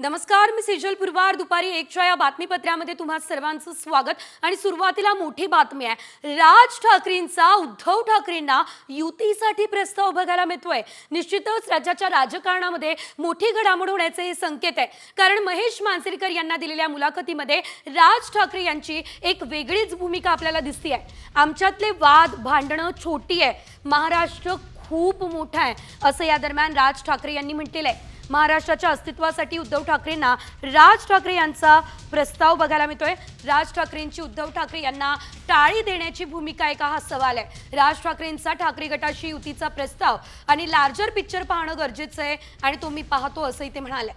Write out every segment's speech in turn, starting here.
नमस्कार मी सेजल पुरवार. दुपारी एकच्या या बातमीपत्रामध्ये तुम्हा सर्वांचं स्वागत. आणि सुरुवातीला मोठी बातमी आहे. राज ठाकरेंचा उद्धव ठाकरेंना युतीसाठी प्रस्ताव बघायला मिळतोय. निश्चितच राज्याच्या राजकारणामध्ये मोठी घडामोड होण्याचे हे संकेत आहे. कारण महेश मांजरेकर यांना दिलेल्या मुलाखतीमध्ये राज ठाकरे यांची एक वेगळीच भूमिका आपल्याला दिसते आहे आमच्यातले वाद भांडणं छोटी आहे. महाराष्ट्र खूप मोठा आहे असं या दरम्यान राज ठाकरे यांनी म्हटलेलं आहे. महाराष्ट्राच्या अस्तित्वासाठी उद्धव ठाकरेंना राज ठाकरे यांचा प्रस्ताव बघायला मिळतोय. राज ठाकरेंची उद्धव ठाकरे यांना टाळी देण्याची भूमिका आहे का? हा सवाल आहे. राज ठाकरेंचा ठाकरे गटाशी युतीचा प्रस्ताव आणि लार्जर पिक्चर पाहणं गरजेचं आहे आणि तो मी पाहतो असंही ते म्हणाले.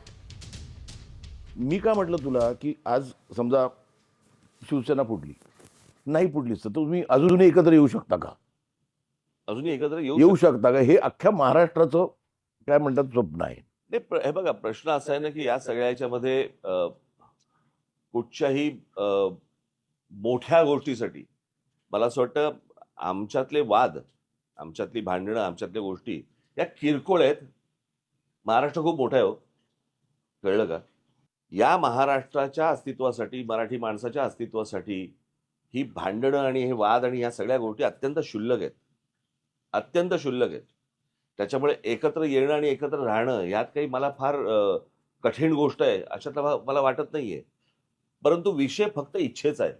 मी का म्हटलं तुला की आज समजा शिवसेना फुटली नाही फुटलीच तर तुम्ही अजूनही एकत्र येऊ शकता का? अजूनही एकत्र येऊ येऊ शकतो. शकता का? हे अख्ख्या महाराष्ट्राचं काय म्हणतात स्वप्न आहे. नाही, प्र- हे बघा प्रश्न असा आहे ना की या सगळ्या याच्यामध्ये कुठच्याही मोठ्या गोष्टीसाठी मला असं वाटतं आमच्यातले वाद आमच्यातली भांडणं आमच्यातल्या गोष्टी या किरकोळ आहेत. महाराष्ट्र खूप मोठा आहे हो. कळलं का? या महाराष्ट्राच्या अस्तित्वासाठी मराठी माणसाच्या अस्तित्वासाठी ही भांडणं आणि हे वाद आणि ह्या सगळ्या गोष्टी अत्यंत क्षुल्लक आहेत. अत्यंत क्षुल्लक आहेत. त्याच्यामुळे एकत्र येणं आणि एकत्र राहणं यात काही मला फार कठीण गोष्ट आहे अशातला भा- मला वाटत नाहीये. परंतु विषय फक्त इच्छेचा आहे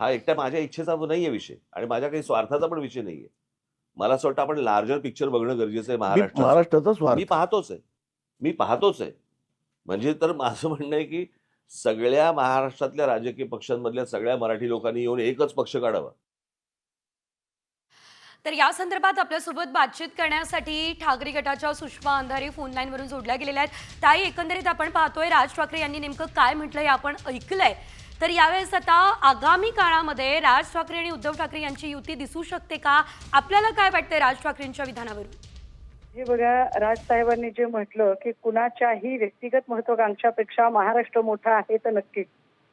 हा एकट्या माझ्या इच्छेचा नाहीये विषय आणि माझ्या काही स्वार्थाचा पण विषय नाहीये. मला असं वाटतं आपण लार्जर पिक्चर बघणं गरजेचं आहे मी महाराष्ट्रात महाराष्ट्राचा स्वार्थ. मी पाहतोच आहे. मी पाहतोच आहे. म्हणजे तर माझं म्हणणं आहे की सगळ्या महाराष्ट्रातल्या राजकीय पक्षांमधल्या सगळ्या मराठी लोकांनी येऊन एकच पक्ष काढावा. तर या संदर्भात आपल्यासोबत बातचीत करण्यासाठी ठाकरे गटाच्या सुषमा अंधारे फोन लाईनवरून जोडल्या गेलेल्या आहेत. ताई एकंदरीत आपण पाहतोय राज ठाकरे यांनी नेमकं काय म्हटलं हे आपण ऐकलंय. तर यावेळेस आता आगामी काळामध्ये राज ठाकरे आणि उद्धव ठाकरे यांची युती दिसू शकते का? आपल्याला काय वाटतंय राज ठाकरेंच्या विधानावरून? हे बघा राजसाहेबांनी जे म्हटलं की कुणाच्याही व्यक्तिगत महत्वाकांक्षापेक्षा महाराष्ट्र मोठा आहे तर नक्कीच.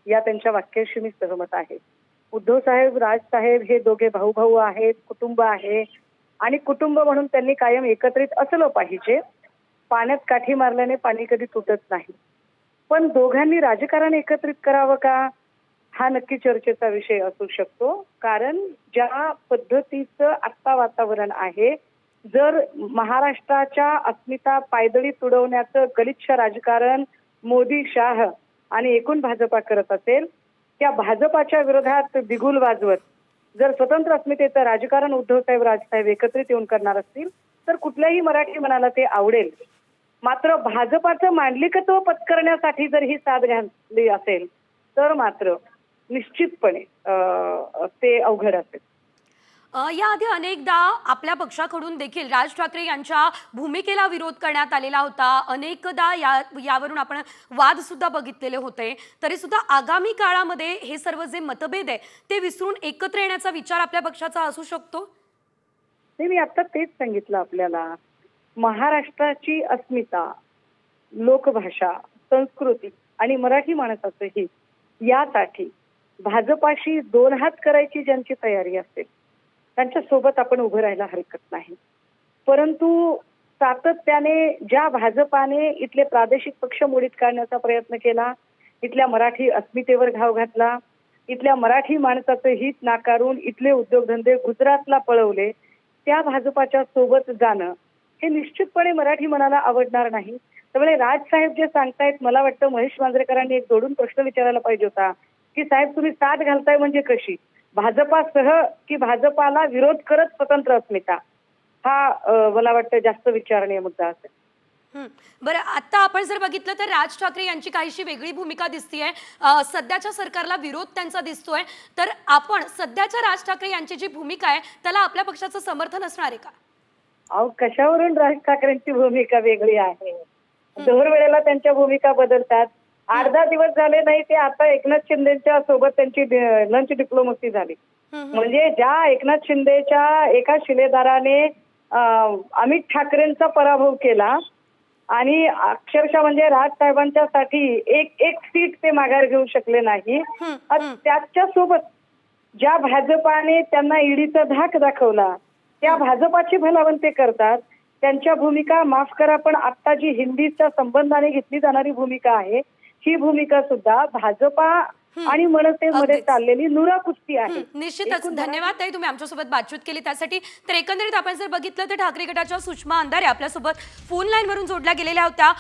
या त्यांच्या वाक्याशी मी सहमत आहे. उद्धव साहेब राजसाहेब हे दोघे भाऊ भाऊ आहेत कुटुंब आहे. आणि कुटुंब म्हणून त्यांनी कायम एकत्रित असलं पाहिजे. पाण्यात काठी मारल्याने पाणी कधी तुटत नाही. पण दोघांनी राजकारण एकत्रित करावं का? हा नक्की चर्चेचा विषय असू शकतो. कारण ज्या पद्धतीचं आत्ता वातावरण आहे जर महाराष्ट्राच्या अस्मिता पायदळी तुडवण्याचं गलिच्छ राजकारण मोदी शाह आणि एकूण भाजपा करत असेल त्या भाजपाच्या विरोधात बिगुल वाजवत जर स्वतंत्र अस्मितेचं राजकारण उद्धवसाहेब राजसाहेब एकत्रित येऊन करणार असतील तर कुठल्याही मराठी मनाला ते आवडेल. मात्र भाजपाचं मांडलिकत्व पत्करण्यासाठी जर ही साथ घातली असेल तर मात्र निश्चितपणे ते अवघड असेल. याआधी अनेकदा आपल्या पक्षाकडून देखील राज ठाकरे यांच्या भूमिकेला विरोध करण्यात आलेला होता. अनेकदा या यावरून आपण वाद सुद्धा बघितलेले होते. तरी सुद्धा आगामी काळामध्ये हे सर्व जे मतभेद आहे ते विसरून एकत्र येण्याचा विचार आपल्या पक्षाचा असू शकतो? नाही मी आता तेच सांगितलं आपल्याला. महाराष्ट्राची अस्मिता लोकभाषा संस्कृती आणि मराठी माणसाचं हित यासाठी भाजपाशी दोन हात करायची ज्यांची तयारी असेल त्यांच्यासोबत आपण उभं राहायला हरकत नाही. परंतु सातत्याने ज्या भाजपाने इथले प्रादेशिक पक्ष मोडीत काढण्याचा प्रयत्न केला इथल्या मराठी अस्मितेवर घाव घातला इथल्या मराठी माणसाचं हित नाकारून इथले उद्योगधंदे गुजरातला पळवले त्या भाजपाच्या सोबत जाणं हे निश्चितपणे मराठी मनाला आवडणार नाही. त्यामुळे राजसाहेब जे सांगतायत मला वाटतं महेश मांजरेकरांनी एक जोडून प्रश्न विचारायला पाहिजे होता की साहेब तुम्ही साथ घालताय म्हणजे कशी? भाजपासह की भाजपाला विरोध करत स्वतंत्र अस्मिता? हा मला वाटतं जास्त विचारणीय मुद्दा असेल. बरं आता आपण जर बघितलं तर राज ठाकरे यांची काहीशी वेगळी भूमिका दिसतीये. सध्याच्या सरकारला विरोध त्यांचा दिसतोय. तर आपण सध्याच्या राज ठाकरे यांची जी भूमिका आहे त्याला आपल्या पक्षाचं समर्थन असणार आहे का? अहो कशावरून राज ठाकरेंची भूमिका वेगळी आहे? दर वेळेला त्यांच्या भूमिका बदलतात. आठ दहा दिवस झाले नाही ते आता एकनाथ शिंदेच्या सोबत त्यांची लंच डिप्लोमसी झाली. म्हणजे ज्या एकनाथ शिंदेच्या एका शिलेदाराने अमित ठाकरेंचा पराभव केला आणि अक्षरशः म्हणजे राजसाहेबांच्या साठी एक एक सीट ते माघार घेऊ शकले नाही. त्याच्या सोबत ज्या भाजपाने त्यांना ईडीचा धाक दाखवला त्या भाजपाची भलावण ते करतात त्यांच्या भूमिका माफ करा पण आता जी हिंदीच्या संबंधाने घेतली जाणारी भूमिका आहे ही भूमिका सुद्धा भाजपा आणि मनसेमध्ये. चाललेली नुरा कुस्ती आहे निश्चितच. धन्यवाद. ताई तुम्ही आमच्यासोबत बातचीत केली. त्यासाठी तर एकंदरीत आपण जर बघितलं तर ठाकरे गटाच्या सुषमा अंधारे आपल्यासोबत फोन लाईन वरून जोडल्या गेलेल्या होत्या.